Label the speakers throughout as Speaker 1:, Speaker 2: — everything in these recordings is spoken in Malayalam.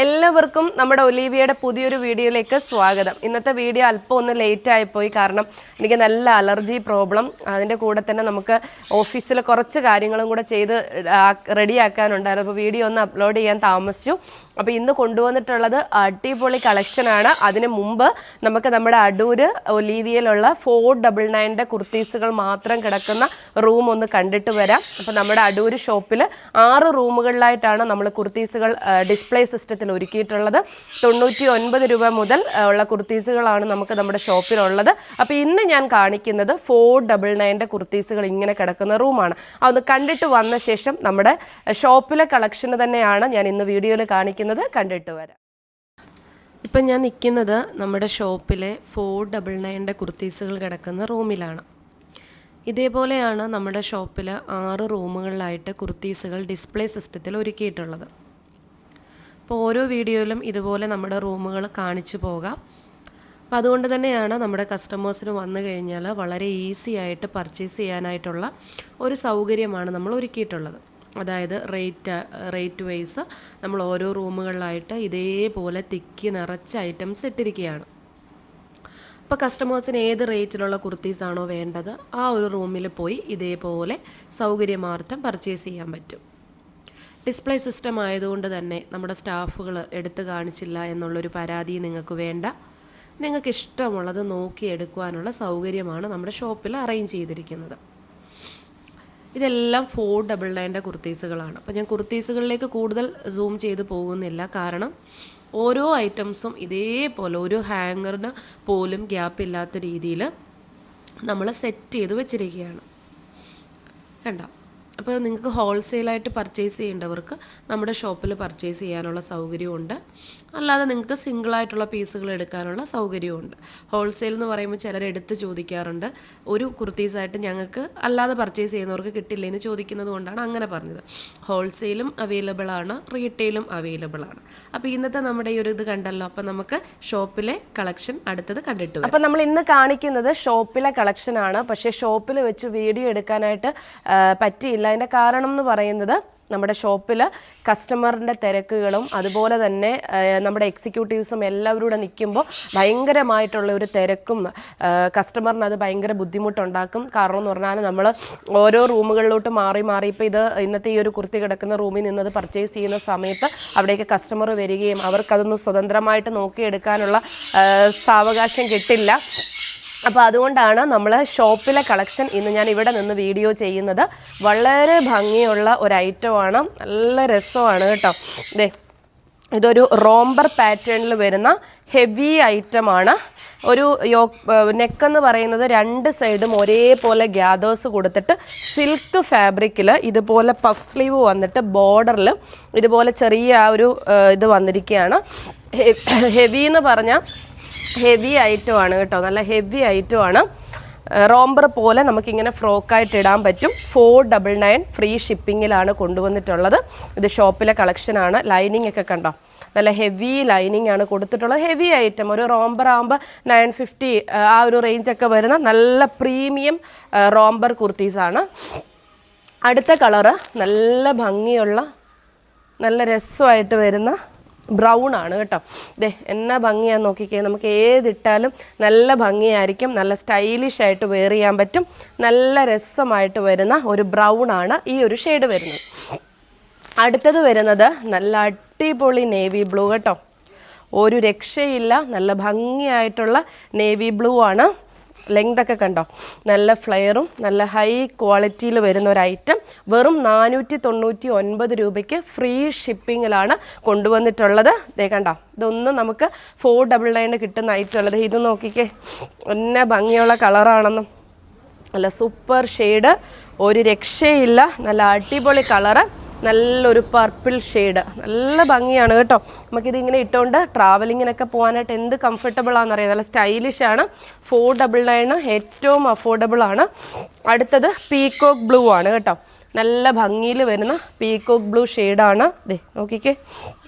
Speaker 1: എല്ലാവർക്കും നമ്മുടെ ഒലീവിയയുടെ പുതിയൊരു വീഡിയോയിലേക്ക് സ്വാഗതം. ഇന്നത്തെ വീഡിയോ അല്പം ഒന്ന് ലേറ്റ് ആയിപ്പോയി കാരണം എനിക്ക് നല്ല അലർജി പ്രോബ്ലം. അതിന്റെ കൂടെ തന്നെ നമുക്ക് ഓഫീസിൽ കുറച്ച് കാര്യങ്ങളും കൂടെ ചെയ്ത് റെഡിയാക്കാനുണ്ടായിരുന്നു. അപ്പോൾ വീഡിയോ ഒന്ന് അപ്ലോഡ് ചെയ്യാൻ താമസിച്ചു. അപ്പോൾ ഇന്ന് കൊണ്ടുവന്നിട്ടുള്ളത് അടിപൊളി കളക്ഷനാണ് അതിന് മുമ്പ് നമുക്ക് നമ്മുടെ അടൂര് ഒലീവിയയിലുള്ള ഫോർ ഡബിൾ നയന്റെ കുർത്തീസുകൾ മാത്രം കിടക്കുന്ന റൂം ഒന്ന് കണ്ടിട്ട് വരാം. അപ്പോൾ നമ്മുടെ അടൂര് ഷോപ്പിൽ ആറ് റൂമുകളിലായിട്ടാണ് നമ്മൾ കുർത്തീസുകൾ ഡിസ്പ്ലേ സിസ്റ്റത്തിൽ ഒരുക്കിയിട്ടുള്ളത് തൊണ്ണൂറ്റി ഒൻപത് രൂപ മുതൽ ഉള്ള കുർത്തീസുകളാണ് നമുക്ക് നമ്മുടെ ഷോപ്പിലുള്ളത്. അപ്പോൾ ഇന്ന് ഞാൻ കാണിക്കുന്നത് ഫോർ ഡബിൾ നയന്റെ കുർത്തീസുകൾ ഇങ്ങനെ കിടക്കുന്ന റൂമാണ്. അതൊന്ന് കണ്ടിട്ട് വന്ന ശേഷം നമ്മുടെ ഷോപ്പിലെ കളക്ഷന് തന്നെയാണ് ഞാൻ ഇന്ന് വീഡിയോയിൽ കാണിക്കുന്നത്. കണ്ടിട്ട് വരാം. ഇപ്പം ഞാൻ നിൽക്കുന്നത് നമ്മുടെ ഷോപ്പിലെ ഫോർ ഡബിൾ നയന്റെ കുർത്തീസുകൾ കിടക്കുന്ന റൂമിലാണ്. ഇതേപോലെയാണ് നമ്മുടെ ഷോപ്പിൽ ആറ് റൂമുകളിലായിട്ട് കുർത്തീസുകൾ ഡിസ്പ്ലേ സിസ്റ്റത്തിൽ ഒരുക്കിയിട്ടുള്ളത്. അപ്പോൾ ഓരോ വീഡിയോയിലും ഇതുപോലെ നമ്മുടെ റൂമുകൾ കാണിച്ചു പോകാം. അപ്പോൾ അതുകൊണ്ട് തന്നെയാണ് നമ്മുടെ കസ്റ്റമേഴ്സിന് വന്നു കഴിഞ്ഞാൽ വളരെ ഈസി ആയിട്ട് പർച്ചേസ് ചെയ്യാനായിട്ടുള്ള ഒരു സൗകര്യമാണ് നമ്മൾ ഒരുക്കിയിട്ടുള്ളത്. അതായത് റേറ്റ് റേറ്റ് വൈസ് നമ്മൾ ഓരോ റൂമുകളിലായിട്ട് ഇതേപോലെ തിക്കി നിറച്ച ഐറ്റംസ് ഇട്ടിരിക്കുകയാണ്. അപ്പോൾ കസ്റ്റമേഴ്സിന് ഏത് റേറ്റിലുള്ള കുർത്തീസാണോ വേണ്ടത് ആ ഒരു റൂമിൽ പോയി ഇതേപോലെ സൗകര്യമാർത്ഥം പർച്ചേസ് ചെയ്യാൻ പറ്റും. ഡിസ്പ്ലേ സിസ്റ്റം ആയതുകൊണ്ട് തന്നെ നമ്മുടെ സ്റ്റാഫുകൾ എടുത്തു കാണിച്ചില്ല എന്നുള്ളൊരു പരാതി നിങ്ങൾക്ക് വേണ്ട. നിങ്ങൾക്ക് ഇഷ്ടമുള്ളത് നോക്കി എടുക്കുവാനുള്ള സൗകര്യമാണ് നമ്മുടെ ഷോപ്പിൽ അറേഞ്ച് ചെയ്തിരിക്കുന്നത്. ഇതെല്ലാം ഫോർ ഡബിൾ നയന്റെ കുർത്തീസുകളാണ്. അപ്പോൾ ഞാൻ കുർത്തീസുകളിലേക്ക് കൂടുതൽ സൂം ചെയ്ത് പോകുന്നില്ല. കാരണം ഓരോ ഐറ്റംസും ഇതേപോലെ ഒരു ഹാങ്ങറിന് പോലും ഗ്യാപ്പ് ഇല്ലാത്ത രീതിയിൽ നമ്മൾ സെറ്റ് ചെയ്ത് വെച്ചിരിക്കുകയാണ്. കണ്ടോ? അപ്പോൾ നിങ്ങൾക്ക് ഹോൾസെയിലായിട്ട് പർച്ചേസ് ചെയ്യേണ്ടവർക്ക് നമ്മുടെ ഷോപ്പിൽ പർച്ചേസ് ചെയ്യാനുള്ള സൗകര്യമുണ്ട് അല്ലാതെ നിങ്ങൾക്ക് സിംഗിളായിട്ടുള്ള പീസുകൾ എടുക്കാനുള്ള സൗകര്യമുണ്ട് ഹോൾസെയിൽ എന്ന് പറയുമ്പോൾ ചിലർ എടുത്ത് ചോദിക്കാറുണ്ട്. ഒരു കുർത്തീസായിട്ട് ഞങ്ങൾക്ക് അല്ലാതെ പർച്ചേസ് ചെയ്യുന്നവർക്ക് കിട്ടില്ല എന്ന് ചോദിക്കുന്നത് കൊണ്ടാണ് അങ്ങനെ പറഞ്ഞത്. ഹോൾസെയിലും അവൈലബിൾ ആണ് റീറ്റെയിലും അവൈലബിൾ ആണ്. അപ്പോൾ ഇന്നത്തെ നമ്മുടെ ഈ ഒരു ഇത് കണ്ടല്ലോ. അപ്പോൾ നമുക്ക് ഷോപ്പിലെ കളക്ഷൻ അടുത്തത് കണ്ടിട്ട്. അപ്പോൾ നമ്മൾ ഇന്ന് കാണിക്കുന്നത് ഷോപ്പിലെ കളക്ഷൻ ആണ്. പക്ഷേ ഷോപ്പിൽ വെച്ച് വീഡിയോ എടുക്കാനായിട്ട് ആ, പറ്റിയില്ല അതിന്റെ കാരണം എന്ന് പറയുന്നത് നമ്മുടെ ഷോപ്പിൽ കസ്റ്റമറിന്റെ തിരക്കുകളും അതുപോലെ തന്നെ നമ്മുടെ എക്സിക്യൂട്ടീവ്സും എല്ലാവരും കൂടെ നിൽക്കുമ്പോൾ ഭയങ്കരമായിട്ടുള്ള ഒരു തിരക്കും കസ്റ്റമറിന് അത് ഭയങ്കര ബുദ്ധിമുട്ടുണ്ടാക്കും. കാരണം എന്ന് പറഞ്ഞാൽ നമ്മൾ ഓരോ റൂമുകളിലോട്ട് മാറി മാറി ഇപ്പോൾ ഇത് ഇന്നത്തെ ഈ ഒരു കുർത്തി കിടക്കുന്ന റൂമിൽ നിന്നത് പർച്ചേസ് ചെയ്യുന്ന സമയത്ത് അവിടേക്ക് കസ്റ്റമർ വരികയും അവർക്കതൊന്ന് സ്വതന്ത്രമായിട്ട് നോക്കിയെടുക്കാനുള്ള സാവകാശം കിട്ടില്ല. അപ്പോൾ അതുകൊണ്ടാണ് നമ്മൾ ഷോപ്പിലെ കളക്ഷൻ ഇന്ന് ഞാൻ ഇവിടെ നിന്ന് വീഡിയോ ചെയ്യുന്നത്. വളരെ ഭംഗിയുള്ള ഒരു ഐറ്റമാണ് നല്ല രസമാണ് കേട്ടോ. ദേ ഇതൊരു റോംബർ പാറ്റേണിൽ വരുന്ന ഹെവി ഐറ്റമാണ് ഒരു യോ നെക്ക് എന്ന് പറയുന്നത് രണ്ട് സൈഡും ഒരേപോലെ ഗ്യാദേഴ്സ് കൊടുത്തിട്ട് സിൽക്ക് ഫാബ്രിക്കിൽ ഇതുപോലെ പഫ് സ്ലീവ് വന്നിട്ട് ബോർഡറിൽ ഇതുപോലെ ചെറിയ ആ ഒരു ഇത് വന്നിരിക്കുകയാണ്. ഹെവി എന്ന് പറഞ്ഞാൽ ഹെവി ഐറ്റമാണ് കേട്ടോ. നല്ല ഹെവി ഐറ്റമാണ് റോംബർ പോലെ നമുക്കിങ്ങനെ ഫ്രോക്കായിട്ട് ഇടാൻ പറ്റും. ഫോർ ഡബിൾ നയൻ ഫ്രീ ഷിപ്പിങ്ങിലാണ് കൊണ്ടുവന്നിട്ടുള്ളത്. ഇത് ഷോപ്പിലെ കളക്ഷനാണ് ലൈനിങ് ഒക്കെ കണ്ടോ? നല്ല ഹെവി ലൈനിങ് ആണ് കൊടുത്തിട്ടുള്ളത്. ഹെവി ഐറ്റം ഒരു റോംബർ ആകുമ്പോൾ നയൻ ഫിഫ്റ്റി ആ ഒരു റേഞ്ചൊക്കെ വരുന്ന നല്ല പ്രീമിയം റോംബർ കുർത്തീസാണ് അടുത്ത കളറ് നല്ല ഭംഗിയുള്ള നല്ല രസമായിട്ട് വരുന്ന ബ്രൗൺ ആണ് കേട്ടോ. ദേ എന്നാ ഭംഗിയാന്ന് നോക്കിക്കേ. നമുക്ക് ഏതിട്ടാലും നല്ല ഭംഗിയായിരിക്കും. നല്ല സ്റ്റൈലിഷ് ആയിട്ട് വെയർ ചെയ്യാൻ പറ്റും. നല്ല രസമായിട്ട് വരുന്ന ഒരു ബ്രൗൺ ആണ് ഈ ഒരു ഷെയ്ഡ് വരുന്നത്. അടുത്തത് വരുന്നത് നല്ല അടിപൊളി നേവി ബ്ലൂ കേട്ടോ. ഒരു രക്ഷയില്ല. നല്ല ഭംഗിയായിട്ടുള്ള നേവി ബ്ലൂ ആണ്. ലെങ്ത് ഒക്കെ കണ്ടോ? നല്ല ഫ്ലെയറും നല്ല ഹൈ ക്വാളിറ്റിയിൽ വരുന്ന ഒരു ഐറ്റം വെറും നാനൂറ്റി തൊണ്ണൂറ്റി ഒൻപത് രൂപയ്ക്ക് ഫ്രീ ഷിപ്പിങ്ങിലാണ് കൊണ്ടുവന്നിട്ടുള്ളത്. ദേ കണ്ടോ? ഇതൊന്നും നമുക്ക് ഫോർ ഡബിൾ നയന് കിട്ടുന്ന ഐറ്റം ഉള്ളത് ഇത് നോക്കിക്കേ. എന്നെ ഭംഗിയുള്ള കളറാണെന്നും നല്ല സൂപ്പർ ഷെയ്ഡ് ഒരു രക്ഷയില്ല. നല്ല അടിപൊളി കളറ് നല്ലൊരു പർപ്പിൾ ഷെയ്ഡ് നല്ല ഭംഗിയാണ് കേട്ടോ. നമുക്കിത് ഇങ്ങനെ ഇട്ടുകൊണ്ട് ട്രാവലിങ്ങിനൊക്കെ പോകാനായിട്ട് എന്ത് കംഫർട്ടബിൾ ആണെന്നറിയാം. നല്ല സ്റ്റൈലിഷ് ആണ്. ഫോർ ഡബിൾ നയൻ ഏറ്റവും അഫോർഡബിൾ ആണ്. അടുത്തത് പീകോക്ക് ബ്ലൂ ആണ് കേട്ടോ. നല്ല ഭംഗിയിൽ വരുന്ന പീകോക്ക് ബ്ലൂ ഷെയ്ഡാണ് ദേ നോക്കിക്കേ.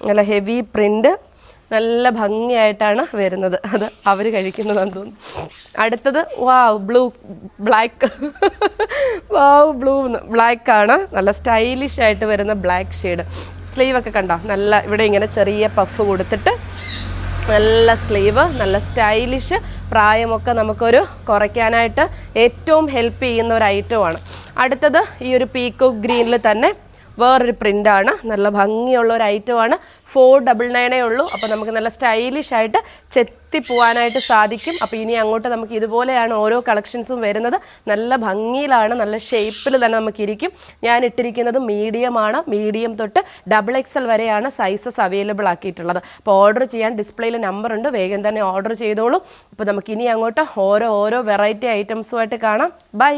Speaker 1: നല്ല ഹെവി പ്രിന്റ് നല്ല ഭംഗിയായിട്ടാണ് വരുന്നത്. അത് അവർ കഴിക്കുന്നതെന്ന് തോന്നുന്നു. അടുത്തത് wow blue black. Wow blue black ആണ്. നല്ല സ്റ്റൈലിഷ് ആയിട്ട് വരുന്ന ബ്ലാക്ക് ഷെയ്ഡ്. സ്ലീവ് ഒക്കെ കണ്ടോ? നല്ല ഇവിടെ ഇങ്ങനെ ചെറിയ പഫ് കൊടുത്തിട്ട് നല്ല സ്ലീവ് നല്ല സ്റ്റൈലിഷ് പ്രായമൊക്കെ നമുക്കൊരു കുറയ്ക്കാനായിട്ട് ഏറ്റവും ഹെൽപ്പ് ചെയ്യുന്ന ഒരു ഐറ്റമാണ് അടുത്തത് ഈ ഒരു പീക്കോ ഗ്രീനിൽ തന്നെ വേറൊരു ആണ് നല്ല ഭംഗിയുള്ള ഒരു ഐറ്റമാണ് ഫോർ ഡബിൾ നയനേ ഉള്ളൂ. അപ്പോൾ നമുക്ക് നല്ല സ്റ്റൈലിഷ് ആയിട്ട് ചെത്തി പോകാനായിട്ട് സാധിക്കും. അപ്പോൾ ഇനി അങ്ങോട്ട് നമുക്ക് ഇതുപോലെയാണ് ഓരോ കളക്ഷൻസും വരുന്നത്. നല്ല ഭംഗിയിലാണ് നല്ല ഷേപ്പിൽ തന്നെ നമുക്ക് ഇരിക്കും ഞാൻ ഇട്ടിരിക്കുന്നത് മീഡിയമാണ് മീഡിയം തൊട്ട് ഡബിൾ എക്സൽ വരെയാണ് സൈസസ് അവൈലബിൾ ആക്കിയിട്ടുള്ളത്. അപ്പോൾ ഓർഡർ ചെയ്യാൻ ഡിസ്പ്ലേയിൽ നമ്പർ ഉണ്ട്. വേഗം തന്നെ ഓർഡർ ചെയ്തോളൂ. അപ്പോൾ നമുക്ക് ഇനി അങ്ങോട്ട് ഓരോ ഓരോ വെറൈറ്റി ഐറ്റംസുമായിട്ട് കാണാം. ബൈ